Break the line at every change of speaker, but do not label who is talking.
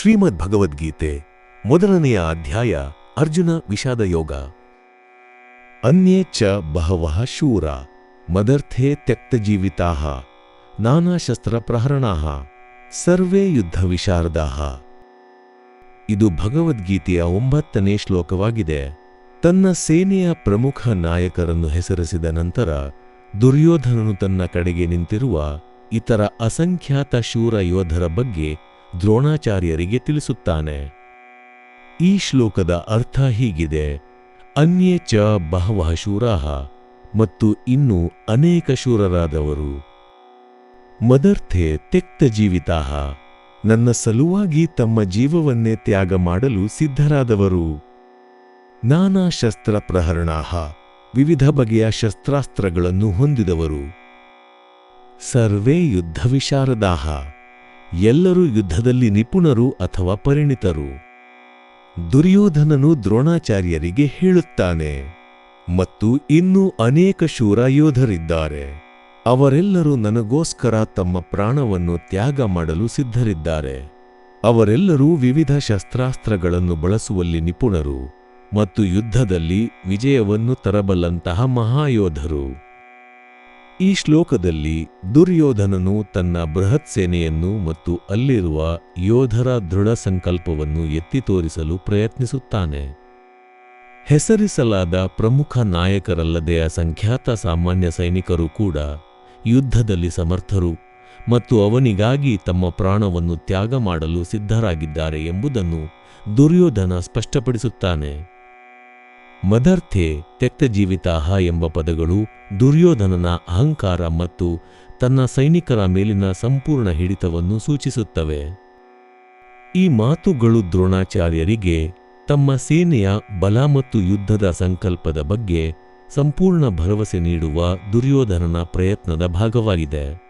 ಶ್ರೀಮದ್ ಭಗವದ್ಗೀತೆ ಮೊದಲನೆಯ ಅಧ್ಯಾಯ ಅರ್ಜುನ ವಿಷಾದ ಯೋಗ. ಅನ್ಯೇ ಚ ಬಹವಃ ಶೂರ ಮದರ್ಥೇ ಶಸ್ತ್ರ ಪ್ರಹರಣ ಸರ್ವೇ ಯುದ್ಧ ವಿಶಾರದಾಹ ಇದು ಭಗವದ್ಗೀತೆಯ ಒಂಬತ್ತನೇ ಶ್ಲೋಕವಾಗಿದೆ. ತನ್ನ ಸೇನೆಯ ಪ್ರಮುಖ ನಾಯಕರನ್ನು ಹೆಸರಿಸಿದ ನಂತರ ದುರ್ಯೋಧನನು ತನ್ನ ಕಡೆಗೆ ನಿಂತಿರುವ ಇತರ ಅಸಂಖ್ಯಾತ ಶೂರ ಯೋಧರ ಬಗ್ಗೆ ದ್ರೋಣಾಚಾರ್ಯರಿಗೆ ತಿಳಿಸುತ್ತಾನೆ. ಈ ಶ್ಲೋಕದ ಅರ್ಥ ಹೀಗಿದೆ. ಅನ್ಯೇ ಚ ಬಹವಹ ಶೂರಾಹ ಮತ್ತು ಇನ್ನೂ ಅನೇಕ ಶೂರರಾದವರು. ಮದರ್ಥೆ ತೆಕ್ತ ಜೀವಿತಾಹ ನನ್ನ ಸಲುವಾಗಿ ತಮ್ಮ ಜೀವವನ್ನೇ ತ್ಯಾಗ ಮಾಡಲು ಸಿದ್ಧರಾದವರು. ನಾನಾ ಶಸ್ತ್ರ ಪ್ರಹರಣಾಹ ವಿವಿಧ ಬಗೆಯ ಶಸ್ತ್ರಾಸ್ತ್ರಗಳನ್ನು ಹೊಂದಿದವರು. ಸರ್ವೇ ಯುದ್ಧ ವಿಶಾರದಾಹ ಎಲ್ಲರೂ ಯುದ್ಧದಲ್ಲಿ ನಿಪುಣರು ಅಥವಾ ಪರಿಣಿತರು. ದುರ್ಯೋಧನನು ದ್ರೋಣಾಚಾರ್ಯರಿಗೆ ಹೇಳುತ್ತಾನೆ, ಮತ್ತು ಇನ್ನೂ ಅನೇಕ ಶೂರ ಯೋಧರಿದ್ದಾರೆ. ಅವರೆಲ್ಲರೂ ನನಗೋಸ್ಕರ ತಮ್ಮ ಪ್ರಾಣವನ್ನು ತ್ಯಾಗ ಮಾಡಲು ಸಿದ್ಧರಿದ್ದಾರೆ. ಅವರೆಲ್ಲರೂ ವಿವಿಧ ಶಸ್ತ್ರಾಸ್ತ್ರಗಳನ್ನು ಬಳಸುವಲ್ಲಿ ನಿಪುಣರು ಮತ್ತು ಯುದ್ಧದಲ್ಲಿ ವಿಜಯವನ್ನು ತರಬಲ್ಲಂತಹ ಮಹಾಯೋಧರು. ಈ ಶ್ಲೋಕದಲ್ಲಿ ದುರ್ಯೋಧನನು ತನ್ನ ಬೃಹತ್ ಸೇನೆಯನ್ನು ಮತ್ತು ಅಲ್ಲಿರುವ ಯೋಧರ ದೃಢ ಸಂಕಲ್ಪವನ್ನು ಎತ್ತಿ ತೋರಿಸಲು ಪ್ರಯತ್ನಿಸುತ್ತಾನೆ. ಹೆಸರಿಸಲಾದ ಪ್ರಮುಖ ನಾಯಕರಲ್ಲದೆ ಅಸಂಖ್ಯಾತ ಸಾಮಾನ್ಯ ಸೈನಿಕರು ಕೂಡ ಯುದ್ಧದಲ್ಲಿ ಸಮರ್ಥರು ಮತ್ತು ಅವನಿಗಾಗಿ ತಮ್ಮ ಪ್ರಾಣವನ್ನು ತ್ಯಾಗ ಮಾಡಲು ಸಿದ್ಧರಾಗಿದ್ದಾರೆ ಎಂಬುದನ್ನು ದುರ್ಯೋಧನ ಸ್ಪಷ್ಟಪಡಿಸುತ್ತಾನೆ. ಮದರ್ಥೆ ತೆಕ್ತಜೀವಿತಾಹ ಎಂಬ ಪದಗಳು ದುರ್ಯೋಧನನ ಅಹಂಕಾರ ಮತ್ತು ತನ್ನ ಸೈನಿಕರ ಮೇಲಿನ ಸಂಪೂರ್ಣ ಹಿಡಿತವನ್ನು ಸೂಚಿಸುತ್ತವೆ. ಈ ಮಾತುಗಳು ದ್ರೋಣಾಚಾರ್ಯರಿಗೆ ತಮ್ಮ ಸೇನೆಯ ಬಲ ಮತ್ತು ಯುದ್ಧದ ಸಂಕಲ್ಪದ ಬಗ್ಗೆ ಸಂಪೂರ್ಣ ಭರವಸೆ ನೀಡುವ ದುರ್ಯೋಧನನ ಪ್ರಯತ್ನದ ಭಾಗವಾಗಿದೆ.